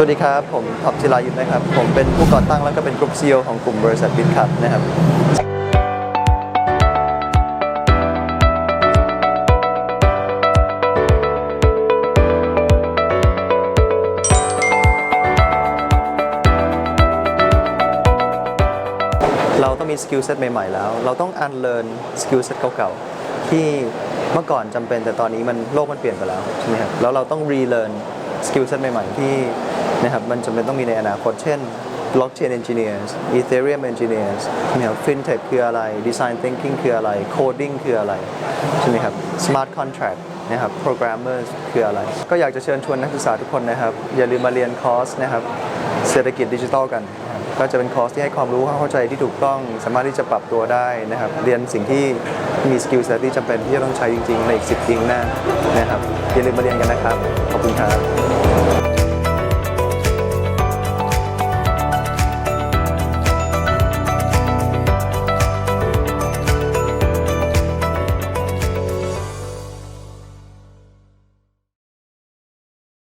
สวัสดีครับ ผมท็อปจิรายุทธนะครับ ผมเป็นผู้ก่อตั้งแล้วก็เป็นกรุ๊ปซีอของกลุ่มบริษัทบิทคับนะครับเราต้องมีสกิลเซ็ตใหม่ๆแล้ว เราต้องอันเลิร์นสกิลเซ็ตเก่าๆ ที่เมื่อก่อนจำเป็นแต่ตอนนี้มันโลกมันเปลี่ยนไปแล้วใช่ไหมครับแล้วเราต้องรีเลิร์นสกิลเซ็ตใหม่ๆ ที่ นะครับมันจำเป็นต้องมีในอนาคต เช่น blockchain engineers ethereum engineers นะครับ fintech คืออะไร design thinking คืออะไร coding คืออะไร ใช่ไหมครับ smart contract นะครับ programmers คืออะไร ก็อยากจะเชิญชวนนักศึกษาทุกคนนะครับ อย่าลืมมาเรียนคอร์สนะครับ เศรษฐกิจดิจิทัลกัน ก็จะเป็นคอร์สที่ให้ความรู้ความเข้าใจที่ถูกต้อง สามารถที่จะปรับตัวได้นะครับ เรียนสิ่งที่มีสกิลเซตที่จำเป็นที่จะต้องใช้จริง ๆ ในอีก 10 ปีข้างหน้านะครับ อย่าลืมมาเรียนกันนะครับ ขอบคุณครับ